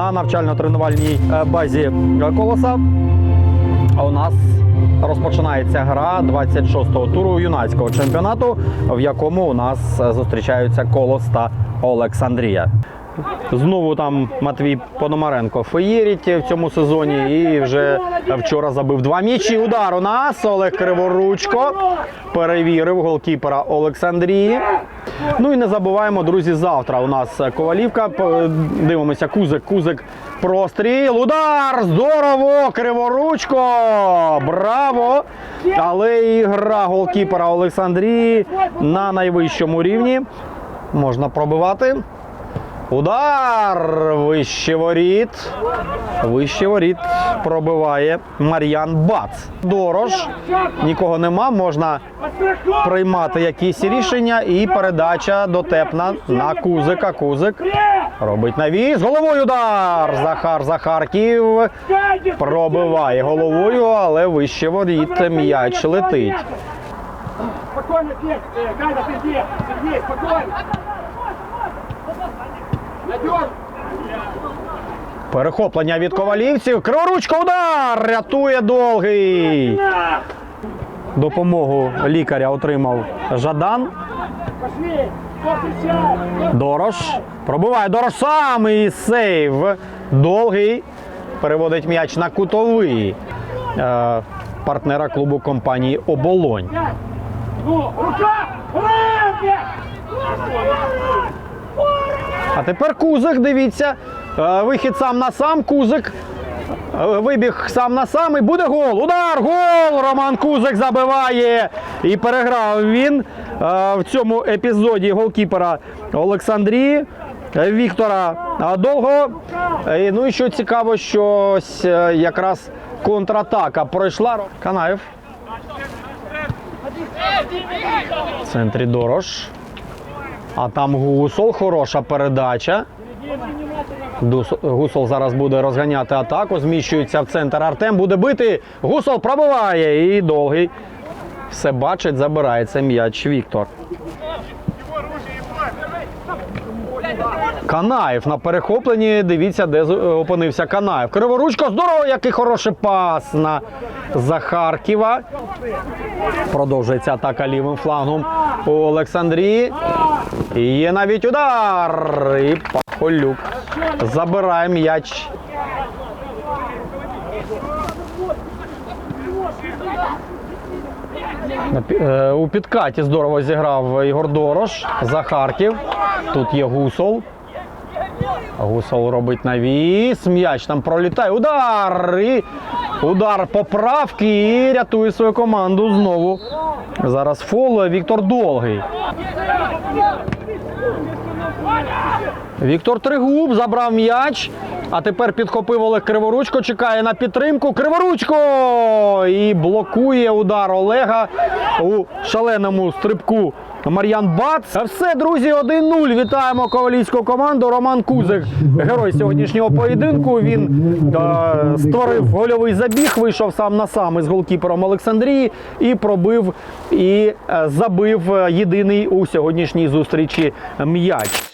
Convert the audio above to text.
на навчально-тренувальній е, базі колоса. А у нас розпочинається гра 26-го туру юнацького чемпіонату, в якому у нас е, зустрічаються Колос та Олександрія. Знову там Матвій Пономаренко феєрить в цьому сезоні і вже вчора забив два м'ячі. Удар у нас Олег Криворучко перевірив голкіпера Олександрії. Ну і не забуваємо, друзі, завтра у нас Ковалівка. Дивимося, кузик, кузик, простріл, удар! Здорово! Криворучко! Браво! Але і гра голкіпера Олександрії на найвищому рівні. Можна пробивати. Удар! Вище воріт. Вище воріт пробиває Мар'ян Бац. Дорож. Нікого нема. Можна приймати якісь рішення. І передача дотепна на Кузика. Кузик робить навіс. Головою удар! Захар Захарків пробиває головою, але вище воріт м'яч летить. Спокойно, здесь, э, Перехоплення від ковалівців. Криворучка удар! Рятує довгий. Допомогу лікаря отримав Жадан. Дорош. Пробиває Дорош сам і сейв. Довгий. Переводить м'яч на кутовий е, партнера клубу компанії Оболонь. А тепер Кузик, дивіться. Е, Вихід сам на сам. Кузик. Е, Вибіг сам на сам і буде гол. Удар! Гол! Роман Кузик забиває. І переграв він е, в цьому епізоді голкіпера Олександрії. Віктора Довго. Ну і що цікаво, що якраз контратака пройшла. Канаєв. В центрі Дорош. А там Гусол, хороша передача. Гусол зараз буде розганяти атаку, зміщується в центр Артем, буде бити. Гусол пробиває і довгий. Все бачить, забирається м'яч Віктор. Канаєв на перехопленні. Дивіться, де опинився Канаєв. Криворучко, здорово, який хороший пас на Захарківа. Продовжується атака лівим флангом у Олександрії. І є навіть удар. І Пахолюк забирає м'яч. Е, У підкаті здорово зіграв Ігор Дорош. Захарків. Тут є Гусол. Гусол робить навіс. М'яч там пролітає. Удар! І удар поправки і рятує свою команду знову. Зараз фол Віктор Долгий. Віктор Тригуб забрав м'яч. А тепер підхопив Олег Криворучко, чекає на підтримку. Криворучко! І блокує удар Олега у шаленому стрибку. Мар'ян Бац. Все, друзі, 1-0. Вітаємо ковалівську команду. Роман Кузик, герой сьогоднішнього поєдинку. Він е, створив гольовий забіг, вийшов сам на сам із голкіпером Олександрії і пробив і е, забив е, єдиний у сьогоднішній зустрічі м'яч.